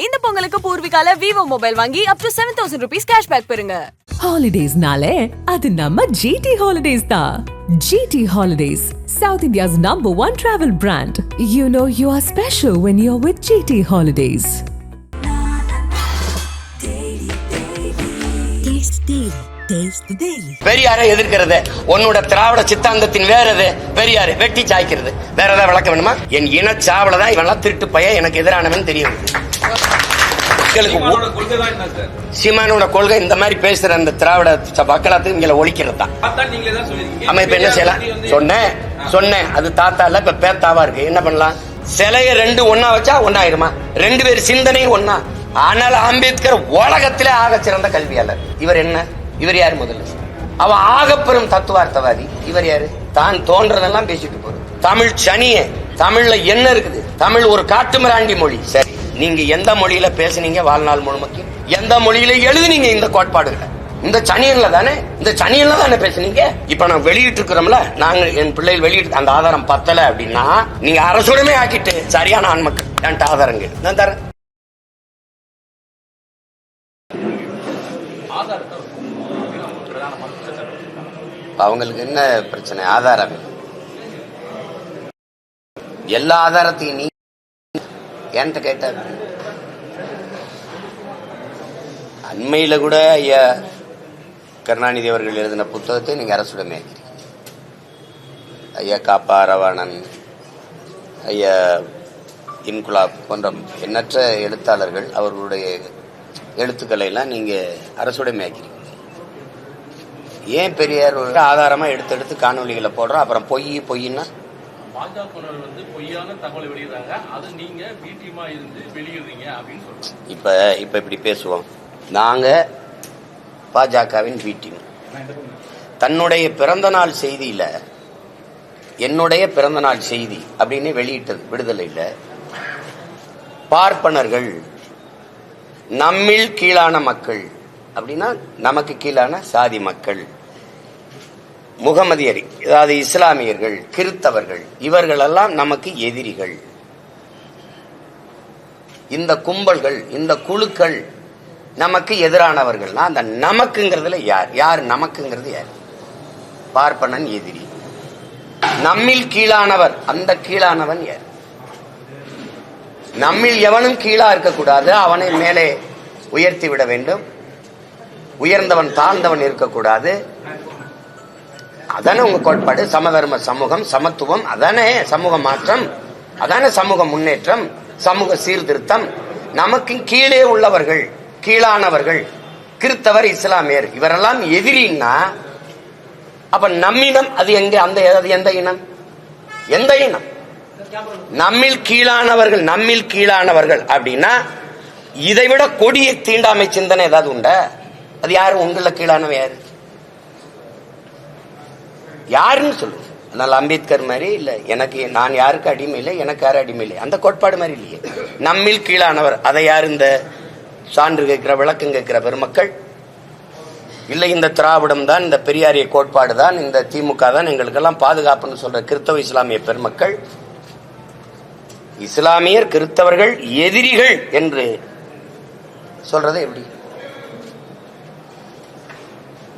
இந்த பொங்கலுக்கு பூர்விகால Vivo mobile வாங்கி up to seven thousand rupees cashback பெறுங்க. ஹாலிடேஸ்னாலே அது நம்ம ஜிடி ஹாலிடேஸ் தான். GT holidays south India's number one travel brand you know you are special when you are with GT holidays. பெரியாரை எதிர்க்கிறது. உன்னோட திராவிட சித்தாந்தத்தின் வேற எது? பெரியாரு வெட்டி சாய்க்கிறது. வேற ஏதாவது விளக்க வேணுமா? என் இனச்சாவல தான் இவெல்லாம் திருட்டு பையன் எனக்கு எதிரானவன் தெரியும். மக்களுக்கு சீமானோட கொள்கை இந்த மாதிரி பேசுற அந்த திராவிட மக்களாத்துக்கு இங்களை ஒழிக்கிறது தான். நம்ம இப்ப என்ன செய்யலாம்? சொன்னேன். சொன்னேன். அது தாத்தா இல்ல இப்ப பேத்தாவா இருக்கு. என்ன பண்ணலாம்? சிலைய ரெண்டு ஒண்ணா வச்சா ஒண்ணாயிருமா? ரெண்டு பேர் சிந்தனையும் ஒண்ணா. ஆனால் அம்பேத்கர் உலகத்திலே ஆக சிறந்த கல்வியாளர். இவர் என்ன? இவர் யாரு முதல்ல? அவ ஆகப்பெரும் தத்துவார்த்தவாதி. இவர் யாரு? தான் தோன்றதெல்லாம் பேசிட்டு போறது தமிழ் சனிய தமிழ்ல என்ன இருக்குது? தமிழ் ஒரு காட்டுமிராண்டி மொழி. சரி. நீங்க எந்த மொழியில பேசுனீங்க வாழ்நாள் முழுமைக்கு எந்த மொழியில எழுதுனீங்க இந்த கோட்பாடுகளை? இந்த சனியன்ல தானே? இந்த சனியன்ல தானே பேசுனீங்க? இப்ப நான் வெளியிட்டு இருக்கிறோம்ல நாங்க என் பிள்ளைகள் வெளியிட்டு அந்த ஆதாரம் பத்தல அப்படின்னா நீங்க அரசுடமே ஆக்கிட்டு சரியான ஆண்மக்கள் என்கிட்ட ஆதாரங்க நான் தரேன். அவங்களுக்கு என்ன பிரச்சனை? ஆதாரம். எல்லா ஆதாரத்தையும் நீ என்கிட்ட கேட்டார். அண்மையில கூட ஐயா கருணாநிதி அவர்கள் எழுதின புத்தகத்தை நீங்க அரசுடமே ஆக்கிறீங்க ஐயா காப்பா ரவாணன் ஐயா இன்குலாப் போன்ற எண்ணற்ற எழுத்தாளர்கள் அவர்களுடைய எழுத்துக்களை எல்லாம் நீங்க அரசுடைமையாக்கிறீங்க ஏன் பெரியார் ஆதாரமாக ஆதாரமா எடுத்து எடுத்து காணொலிகளை போடுறோம்? அப்புறம் பொய் பொய்ன்னா? பாஜகவினர் வந்து பொய்யான தகவலை வெளியிடுறாங்க. அது நீங்க பிடிமா இருந்து வெளியிடுறீங்க அப்படின்னு சொல்றாங்க. இப்ப இப்ப இப்படி பேசுவோம். நாங்க பாஜகவின் பி தன்னுடைய பிறந்த நாள் செய்தியில என்னுடைய பிறந்த நாள் செய்தி அப்படின்னு வெளியிட்டது விடுதலையில் பார்ப்பனர்கள் நம்மில் கீழான மக்கள் அப்படின்னா நமக்கு கீழான சாதி மக்கள். முகமதியர் அதாவது இஸ்லாமியர்கள் கிறித்தவர்கள் இவர்களெல்லாம் நமக்கு எதிரிகள். இந்த கும்பல்கள் இந்த குழுக்கள் நமக்கு எதிரானவர்கள்னா அந்த நமக்குங்கிறதுல யார்? யார் நமக்குங்கிறது யார்? பார்ப்பனன் எதிரி. நம்மில் கீழானவர் அந்த கீழானவன் யார்? நம்மில் எவனும் கீழா இருக்கக்கூடாது அவனை மேலே உயர்த்தி விட வேண்டும். உயர்ந்தவன் தாழ்ந்தவன் இருக்கக்கூடாது. அதானே உங்க கோட்பாடு? சமதர்ம சமூகம் சமத்துவம் அதானே சமூக மாற்றம் அதானே சமூக முன்னேற்றம் சமூக சீர்திருத்தம். நமக்கு கீழே உள்ளவர்கள் கீழானவர்கள் கிறித்தவர் இஸ்லாமியர் இவரெல்லாம் எதிரின்னா அப்ப நம்மினம் அது எங்க அந்த அது எந்த இனம்? எந்த இனம்? நம்மில் கீழானவர்கள் நம்மில் கீழானவர்கள் அப்படின்னா இதை விட கொடிய தீண்டாமை சிந்தனை ஏதாவது உண்டா? அது யாரு? உங்களை கீழானவ யாரு? யாருன்னு சொல்லுங்க அதனால அம்பேத்கர் மாதிரி இல்ல. எனக்கு நான் யாருக்கு அடிமை இல்லை எனக்கு யாரும் அடிமை இல்லை. அந்த கோட்பாடு மாதிரி இல்லையே. நம்மில் கீழானவர் அதை யார் இந்த சான்று கேட்கிற விளக்கம் கேட்கிற பெருமக்கள்? இல்லை இந்த திராவிடம் தான் இந்த பெரியாரிய கோட்பாடு தான் இந்த திமுக தான் எங்களுக்கெல்லாம் பாதுகாப்புன்னு சொல்ற கிறிஸ்தவ இஸ்லாமிய பெருமக்கள்? இஸ்லாமியர் கிறிஸ்தவர்கள் எதிரிகள் என்று சொல்றதை எப்படி?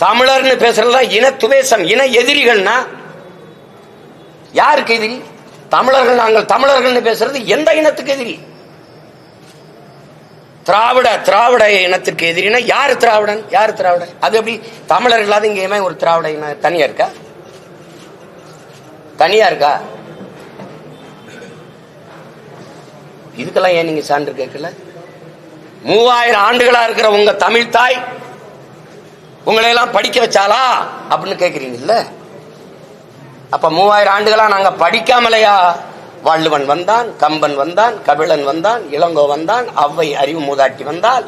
தமிழர்னு பேசுறதா இன துவேசம் இன எதிரிகள்னா யாருக்கு எதிரி? தமிழர்கள் நாங்கள் தமிழர்கள்னு பேசுறது எந்த இனத்துக்கு எதிரி? திராவிட திராவிட இனத்துக்கு எதிரினா யார் திராவிடன்? யார் திராவிடன்? அது எப்படி? தமிழர் இல்லாத இங்கேயுமே ஒரு திராவிட இனம் தனியா இருக்கா? தனியா இருக்கா? இதுக்கெல்லாம் ஏன் நீங்க சான்று கேட்கல? மூவாயிரம் ஆண்டுகளா இருக்கிற உங்க தமிழ் தாய் உங்களை எல்லாம் படிக்க வச்சாலா அப்படின்னு கேக்குறீங்கல்ல? அப்ப மூவாயிரம் ஆண்டுகளா நாங்க படிக்காமலையா? வள்ளுவன் வந்தான் கம்பன் வந்தான் கபிலன் வந்தான் இளங்கோ வந்தான் அவ்வை அறிவு மூதாட்டி வந்தால்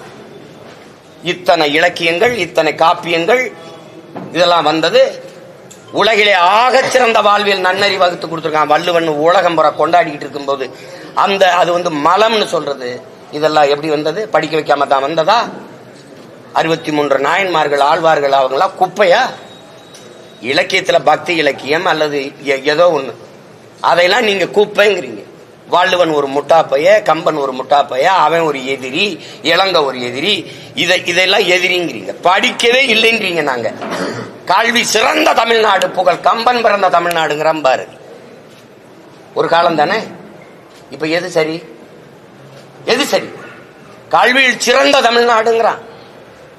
இத்தனை இலக்கியங்கள் இத்தனை காப்பியங்கள் இதெல்லாம் வந்தது. உலகிலே ஆகச்சிறந்த வாழ்வியல் நன்னறி வகுத்து கொடுத்துருக்கான் வள்ளுவன். உலகம் புற கொண்டாடிக்கிட்டு இருக்கும்போது அந்த அது வந்து மலம்னு சொல்றது. இதெல்லாம் எப்படி வந்தது? படிக்க வைக்காம தான் வந்ததா? அறுபத்தி மூன்று நாயன்மார்கள் ஆழ்வார்கள் அவங்களாம் குப்பையா? இலக்கியத்துல பக்தி இலக்கியம் அல்லது எ- ஏதோ ஒண்ணு. அதையெல்லாம் நீங்க குப்பைங்கிறீங்க. வாள்ளுவன் ஒரு முட்டாப்பைய கம்பன் ஒரு முட்டாப்பைய அவன் ஒரு எதிரி இளங்க ஒரு எதிரி இதை இதெல்லாம் எதிரிங்கிறீங்க. படிக்கவே இல்லைங்கிறீங்க நாங்க. கல்வி சிறந்த தமிழ்நாடு புகழ் கம்பன் பிறந்த தமிழ்நாடுங்கிற பாரு ஒரு காலம் தானே? இப்ப எது சரி? எது சரி? கல்வியில் சிறந்த தமிழ்நாடுங்கிறான்.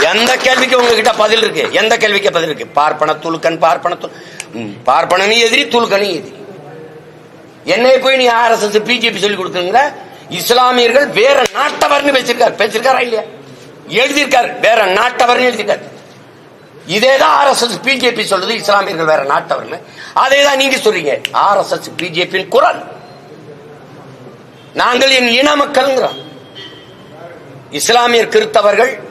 எந்த கேள்விக்கு உங்ககிட்ட பதில் இருக்கு? எந்த கேள்விக்கு பதில் இருக்கு? பார்ப்பன துலுக்கன் பார்ப்பன துல் பார்ப்பனனி எதிரி துலுக்கனி எதிரி. என்னை போய் நீ ஆர்எஸ்எஸ் பிஜேபி சொல்லி கொடுக்குங்க இஸ்லாமியர்கள் வேற நாட்டவர்னு பேசிருக்காரு. பேசிருக்காரா இல்லையா? எழுதியிருக்காரு. வேற நாட்டவர்னு எழுதியிருக்காரு. இதேதான் ஆர்எஸ்எஸ் பிஜேபி சொல்றது. இஸ்லாமியர்கள் வேற நாட்டவர்னு. அதே தான் நீங்க சொல்றீங்க. ஆர்எஸ்எஸ் பிஜேபியின் குரல். நாங்கள் என் இன மக்கள்ங்கிறோம். இஸ்லாமியர் கிறித்தவர்கள்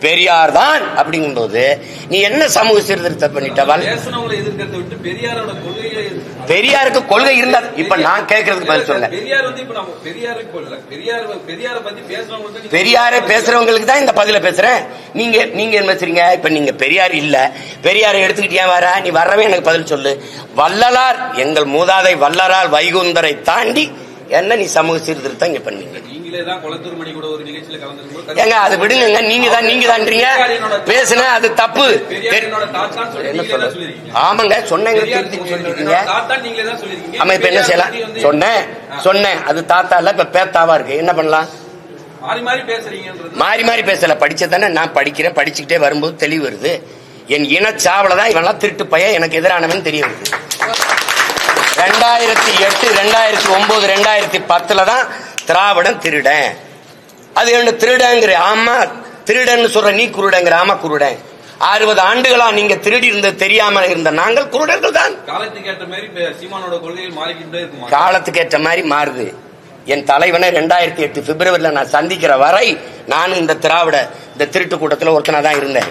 பெரியார் தான் அப்படிங்கும்போது நீ என்ன சமூக சீர்திருத்தம் பண்ணிட்ட வல் பேசுனவங்களை எதிர்க்கிறத விட்டு பெரியாரோட கொள்கைகளை எதிர்த்து- பெரியாருக்கு கொள்கை இருந்தா இப்ப நான் கேட்கறதுக்கு பதில் சொல்லுங்க பெரியார் பேசுறவங்களுக்கு தான் இந்த பதில பேசுறேன். நீங்க நீங்க என்ன பேசுறீங்க? இப்ப நீங்க பெரியார் இல்ல. பெரியாரை எடுத்துக்கிட்டு வர? நீ வரவே எனக்கு பதில் சொல்லு. வள்ளலார் எங்கள் மூதாதை வள்ளலார் வைகுந்தரை தாண்டி என்ன நீ சமூக சீர்திருத்தம் இங்க பண்ணீங்க ஏங்க அது விடுங்க நீங்க தான் நீங்க தான்றீங்க பேசுன அது தப்பு. ஆமாங்க சொன்னேங்க சொல்லிருக்கீங்க. ஆமா இப்ப என்ன செய்யலாம்? சொன்னேன் சொன்னேன் அது தாத்தா இல்ல இப்ப பேத்தாவா இருக்கு. என்ன பண்ணலாம்? மாறி மாறி பேசுறீங்கன்றது. மாறி மாறி பேசல. படிச்சதானே நான் படிக்கிறேன் படிச்சுக்கிட்டே வரும்போது தெளிவு வருது. என் இனச்சாவல தான் இவெல்லாம் திருட்டு பையன் எனக்கு எதிரானவன் தெரிய வருது. ரெண்டாயிரத்தி எட்டு ரெண்டாயிரத்தி ஒன்பது ரெண்டாயிரத்தி பத்துல தான் திராவிடன் திருடன். அது என்ன திருடங்கிற ஆமா திருடன்னு சொல்ற நீ குருடங்கிற ஆமா குருடன். அறுபது ஆண்டுகளா நீங்க திருடி இருந்தது தெரியாம இருந்த நாங்கள் குருடர்கள் தான். காலத்துக்கு ஏற்ற மாதிரி இப்ப சீமானோட கொள்கைகள் மாறிக்கிட்டே இருக்குமா? காலத்துக்கு ஏற்ற மாதிரி மாறுது. என் தலைவனை ரெண்டாயிரத்தி எட்டு பிப்ரவரியில நான் சந்திக்கிற வரை நானும் இந்த திராவிட இந்த திருட்டு கூட்டத்தில் ஒருத்தனா தான் இருந்தேன்.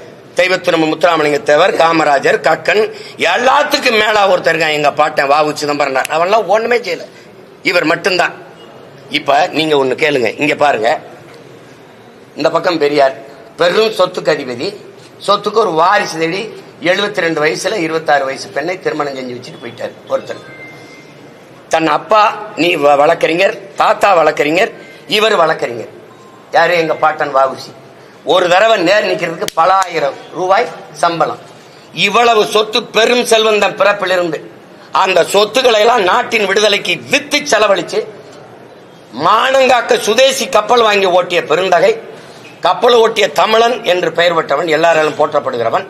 தெய்வத்திரும்ப முத்துராமலிங்கத்தேவர் காமராஜர் கக்கன் எல்லாத்துக்கும் மேல ஒருத்தர் இருக்கான் எங்க பாட்டன் வாவு சிதம்பரனார். அவன்லாம் ஒண்ணுமே செய்யல. இவர் மட்டும்தான். இப்ப நீங்க ஒண்ணு கேளுங்க. இங்க பாருங்க. இந்த பக்கம் பெரியார். பெரும் சொத்துக்கு அதிபதி. சொத்துக்கு ஒரு வாரிசு தேடி எழுபத்தி ரெண்டு வயசுல இருபத்தாறு வயசு பெண்ணை திருமணம் செஞ்சு வச்சுட்டு போயிட்டார் ஒருத்தர். தன் அப்பா நீ வ- வழக்கறிஞர் தாத்தா வழக்கறிஞர் இவர் வழக்கறிஞர் யாரு? எங்க பாட்டன் வாவுசி ஒரு தடவை நேர் நிக்கிறதுக்கு பல ஆயிரம் ரூபாய் சம்பளம். இவ்வளவு சொத்து பெரும் செல்வந்தன் பிறப்பிலிருந்து. அந்த சொத்துக்களை எல்லாம் நாட்டின் விடுதலைக்கு வித்து செலவழிச்சு மானங்காக்க சுதேசி கப்பல் வாங்கி ஓட்டிய பெருந்தகை கப்பல் ஓட்டிய தமிழன் என்று பெயர் பெற்றவன் எல்லாராலும் போற்றப்படுகிறவன்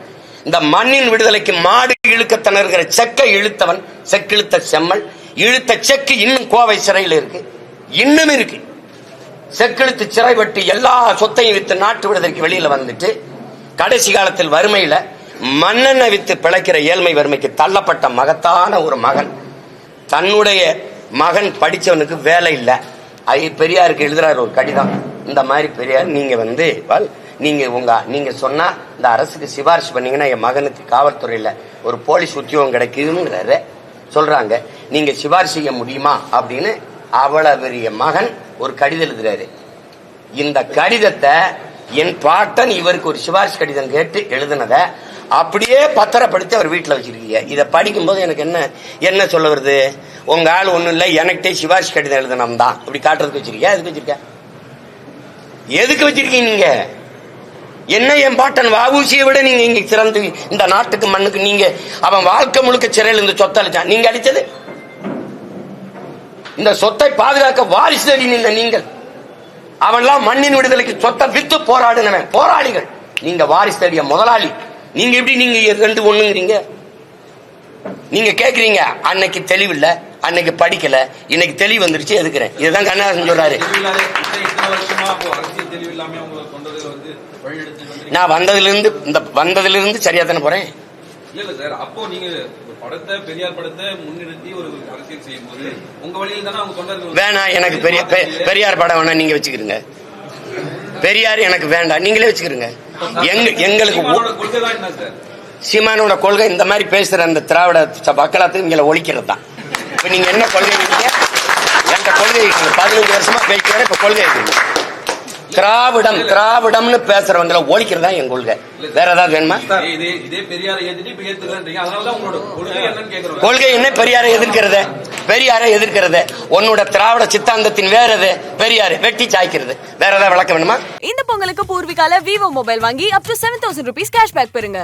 இந்த மண்ணின் விடுதலைக்கு மாடு இழுக்க திணறுகிற செக்கை இழுத்தவன் செக்கிழுத்த செம்மல் இழுத்த செக்கு இன்னும் கோவை சிறையில் இருக்கு இன்னும் இருக்கு. செக்கிழுத்து சிறைப்பட்டு எல்லா சொத்தையும் வித்து நாட்டு விடுதலைக்கு வெளியில வந்துட்டு கடைசி காலத்தில் வறுமையில மண்ணெண்ணை வித்து பிழைக்கிற ஏழ்மை வறுமைக்கு தள்ளப்பட்ட மகத்தான ஒரு மகன். தன்னுடைய மகன் படித்தவனுக்கு வேலை இல்லை. ஐ பெரியாருக்கு எழுதுறாரு ஒரு கடிதம். இந்த மாதிரி பெரியார் நீங்க வந்து நீங்க உங்க நீங்க சொன்னா இந்த அரசுக்கு சிபாரிசு பண்ணீங்கன்னா என் மகனுக்கு காவல்துறையில ஒரு போலீஸ் உத்தியோகம் கிடைக்குதுங்கிறாரு. சொல்றாங்க நீங்க சிபாரிசு செய்ய முடியுமா? அப்படின்னு அவ்வளவு பெரிய மகன் ஒரு கடிதம் எழுதுறாரு. இந்த கடிதத்தை என் பாட்டன் இவருக்கு ஒரு சிபாரிசு கடிதம் கேட்டு எழுதுனத அப்படியே பத்திரப்படுத்தி அவர் வீட்டில் வச்சிருக்கீங்க. இதை படிக்கும்போது எனக்கு என்ன என்ன சொல்ல வருது? உங்க ஆள் ஒன்றும் இல்லை எனக்கிட்டே சிபாரிசு கடிதம் எழுதணும் தான். இப்படி காட்டுறதுக்கு வச்சிருக்கியா? எதுக்கு வச்சிருக்க எதுக்கு வச்சிருக்கீங்க நீங்க? என்ன என் பாட்டன் வாவூசியை விட நீங்க இங்க சிறந்து இந்த நாட்டுக்கு மண்ணுக்கு நீங்க அவன் வாழ்க்கை முழுக்க சிறையில் இருந்து சொத்தளிச்சான். நீங்க அடிச்சது இந்த சொத்தை பாதுகாக்க வாரிசு தேடி நின்ற நீங்கள். அவன்லாம் மண்ணின் விடுதலைக்கு சொத்தை வித்து போராடினவன் போராளிகள். நீங்க வாரிசு தேடிய முதலாளி. நீங்க எப்படி நீங்க ரெண்டு ஒண்ணுங்கிறீங்க? நீங்க கேக்குறீங்க அன்னைக்கு தெளிவில்ல அன்னைக்கு படிக்கல இன்னைக்கு தெளிவு வந்துருச்சு எதுக்குறேன் இதுதான் கண்ணதாசன் சொல்றாரு. நான் வந்ததுல இருந்து இந்த வந்ததுல இருந்து சரியா தானே போறேன்? இல்ல இல்ல சார். அப்போ நீங்க படத்தை பெரியார் படத்தை முன்னிறுத்தி ஒரு அரசியல் செய்யும் போது உங்க வழியில் தானே அவங்க தொண்டர்கள் வேணாம் எனக்கு பெரிய பெரியார் படம் வேணா நீங்க வச்சுக்கிறீங்க பெரியார் எனக்கு வேண்டாம். நீங்களே வச்சுக்கிறீங்க எங்க எங்களுக்கு சீமானோட கொள்கை தான் என்ன சார்? சீமானோட கொள்கை இந்த மாதிரி பேசுற அந்த திராவிட மக்களாத்துக்கு இங்களை ஒழிக்கிறது தான். இப்ப நீங்க என்ன கொள்கை இருக்கீங்க என்கிட்ட கொள்கை இருக்குது பதினஞ்சு வருஷமா பேசிக்கிறேன் இப்ப கொள்கை இருக்குது திராவிடம் திராவிடம்னு பேசுறவங்களை ஒழிக்கிறது என் கொள்கை. வேற ஏதாவது வேணுமா? இதே- இதே இதே பெரியாரை ஏத்துட்டு இப்ப ஏத்துக்கிறேன்றீங்க. அதனாலதான் உங்களோட கொள்கை என்னன்னு கேக்குறோம். கொள்கை என்ன? பெரியாரை எதிர்க்கிறது. பெரியாரை எதிர்க்கிறது. உன்னோட திராவிட சித்தாந்தத்தின் வேற எது? பெரியாரு வெட்டி சாய்க்கிறது. வேற ஏதாவது விளக்க வேணுமா? இந்த பொங்கலுக்கு பூர்விகால விவோ மொபைல் வாங்கி up to seven thousand rupees cashback பெறுங்க.